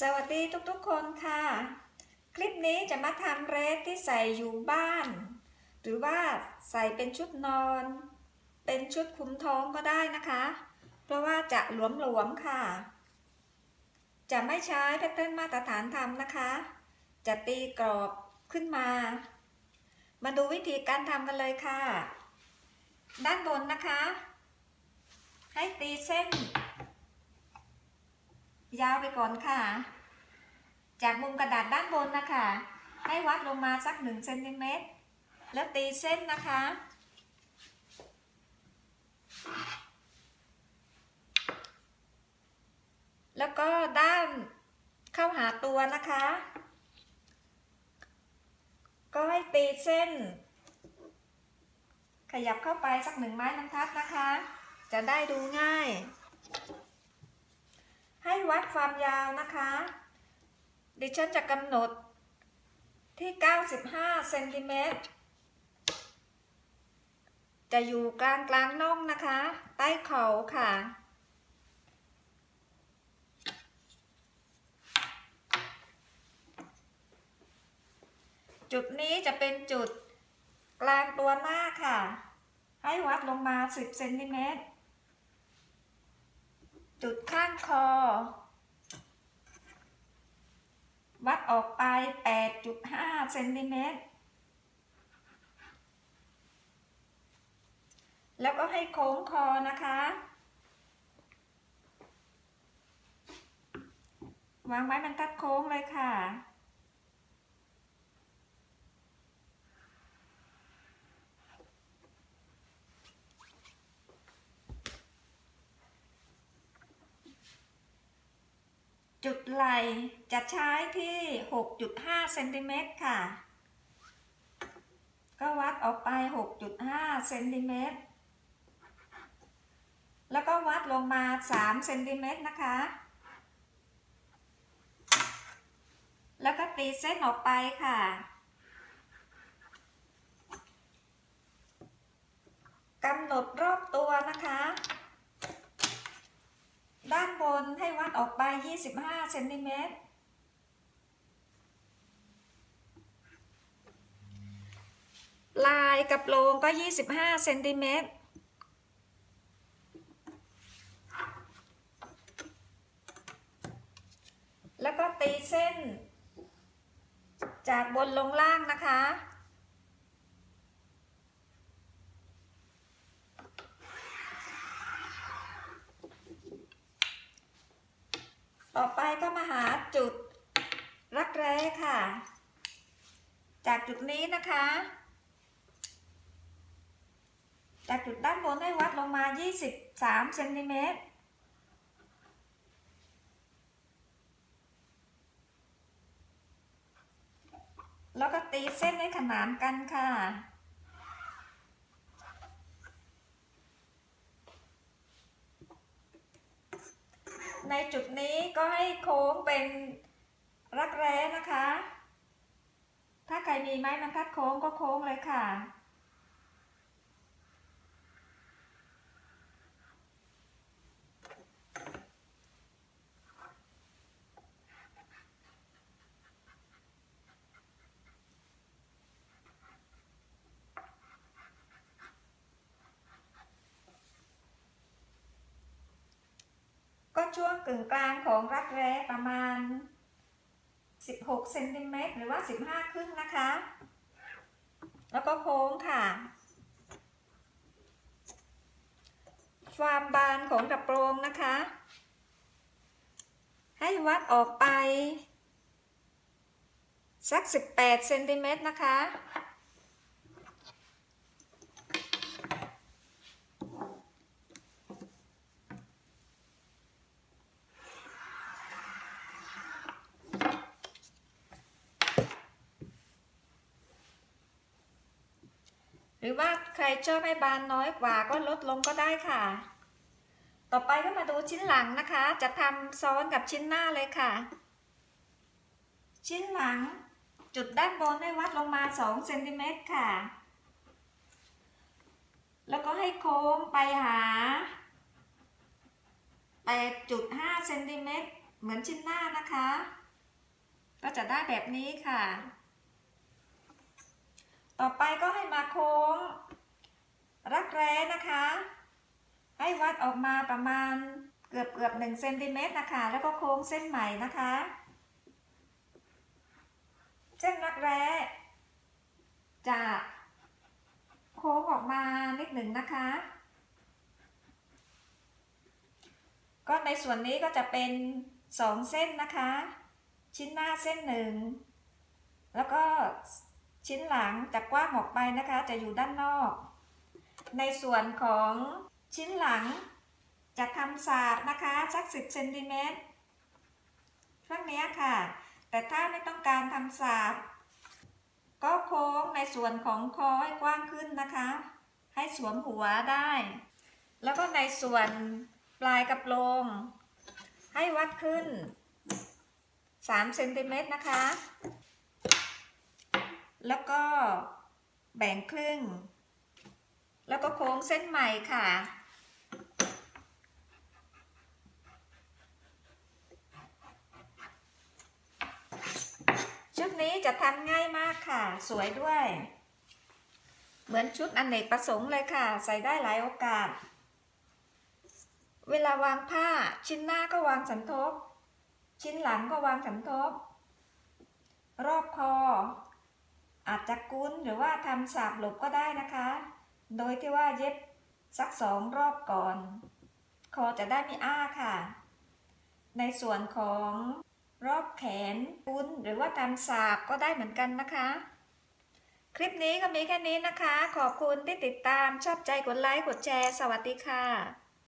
สวัสดีทุกๆคนค่ะ คลิปนี้จะมาทำเรสที่ใส่อยู่บ้าน หรือว่าใส่เป็นชุดนอน เป็นชุดคุมท้องก็ได้นะคะ เพราะว่าจะหลวมๆค่ะ จะไม่ใช้แพทเทิร์นมาตรฐานทำนะคะ จะตีกรอบขึ้นมา มาดูวิธีการทำกันเลยค่ะ ด้านบนนะคะ ให้ตีเส้น ยาวไปก่อนค่ะ จากมุมกระดาษด้านบนนะคะ ให้วัดลงมาสักหนึ่งเซนติเมตรแล้วตีเส้นนะคะ แล้วก็ด้านเข้าหาตัวนะคะ ก็ให้ตีเส้น ขยับเข้าไปสักหนึ่งไม้บรรทัดนะคะ จะได้ดูง่าย ให้วัดความยาวนะคะ ดิฉันจะกำหนดที่ 95เซนติเมตรจะอยู่กลางกลางน่องนะคะ ใต้เข่าค่ะ จุดนี้จะเป็นจุดกลางตัวหน้าค่ะ ให้วัดลงมา 10เซนติเมตร จุดข้างคอ วัดออกไป 8.5 เซนติเมตร แล้วก็ให้โค้งคอนะคะ วางไว้มันตัดโค้งเลยค่ะ จุดไหล่จะใช้ที่ 6.5 เซนติเมตรค่ะ ก็วัดออกไป 6.5 เซนติเมตร แล้วก็วัดลงมา 3 เซนติเมตรนะคะ แล้วก็ตีเส้นออกไปค่ะกำหนดรอบตัวนะคะ ด้านบนให้วัด ออกไป 25เซนติเมตรลายกระโปรงก็ 25เซนติเมตรแล้วก็ตีเส้น จากบนลงล่างนะคะ ต่อไปก็มาหาจุดรักแร้ค่ะ จากจุดนี้นะคะ จากจุดด้านบนให้วัดลงมา 23เซนติเมตรแล้วก็ตีเส้นให้ขนานกันค่ะ ในจุดนี้ก็ให้โค้งเป็นรักแร้นะคะ ถ้าใครมีไม้บรรทัดโค้งก็โค้งเลยค่ะ ช่วงกึ่งกลางของรักแร้ประมาณ 16เซนติเมตรหรือว่า 15 ครึ่งนะคะ แล้วก็โค้งค่ะความบานของกระโปรงนะคะ ให้วัดออกไป สัก 18เซนติเมตรนะคะ หรือว่าใครชอบให้บานน้อยกว่าก็ลดลงก็ได้ค่ะ ต่อไปก็มาดูชิ้นหลังนะคะ จะทำซ้อนกับชิ้นหน้าเลยค่ะ ชิ้นหลังจุดด้านบนให้วัดลงมา2เซนติเมตรค่ะ แล้วก็ให้โค้งไปหา 8.5เซนติเมตรเหมือนชิ้นหน้านะคะ ก็จะได้แบบนี้ค่ะ ต่อไปก็ให้มาโค้ง รักแร้นะคะ ให้วัดออกมาประมาณเกือบเกือบหนึ่งเซนติเมตรนะคะ แล้วก็โค้งเส้นใหม่นะคะ เส้นรักแร้จะโค้งออกมานิดหนึ่งนะคะ ก็ในส่วนนี้ก็จะเป็นสองเส้นนะคะ ชิ้นหน้าเส้นหนึ่ง แล้วก็ ชิ้นหลังจะกว้างออกไปนะคะจะอยู่ด้านนอก ในส่วนของชิ้นหลังจะทำสาบนะคะสัก 10เซนติเมตรช่วงนี้ค่ะ แต่ถ้าไม่ต้องการทำสาบก็โค้งในส่วนของคอให้กว้างขึ้นนะคะ ให้สวมหัวได้ แล้วก็ในส่วนปลายกระโปรง ให้วัดขึ้น3เซนติเมตรนะคะ แล้วก็แบ่งครึ่ง แล้วก็โค้งเส้นใหม่ค่ะ ชุดนี้จะทำง่ายมากค่ะ สวยด้วย เหมือนชุดอนเนกประสงค์เลยค่ะ ใส่ได้หลายโอกาส เวลาวางผ้าชิ้นหน้าก็วางสันทบ ชิ้นหลังก็วางสันทบ รอบคอ อาจจะกุ้นหรือว่าทำสาบหลบก็ได้นะคะ โดยที่ว่าเย็บสักสองรอบก่อน คอจะได้ไม่อ้าค่ะ ในส่วนของรอบแขนกุ้นหรือว่าทำสาบก็ได้เหมือนกันนะคะ คลิปนี้ก็มีแค่นี้นะคะ ขอบคุณที่ติดตามชอบใจกดไลค์กดแชร์ สวัสดีค่ะ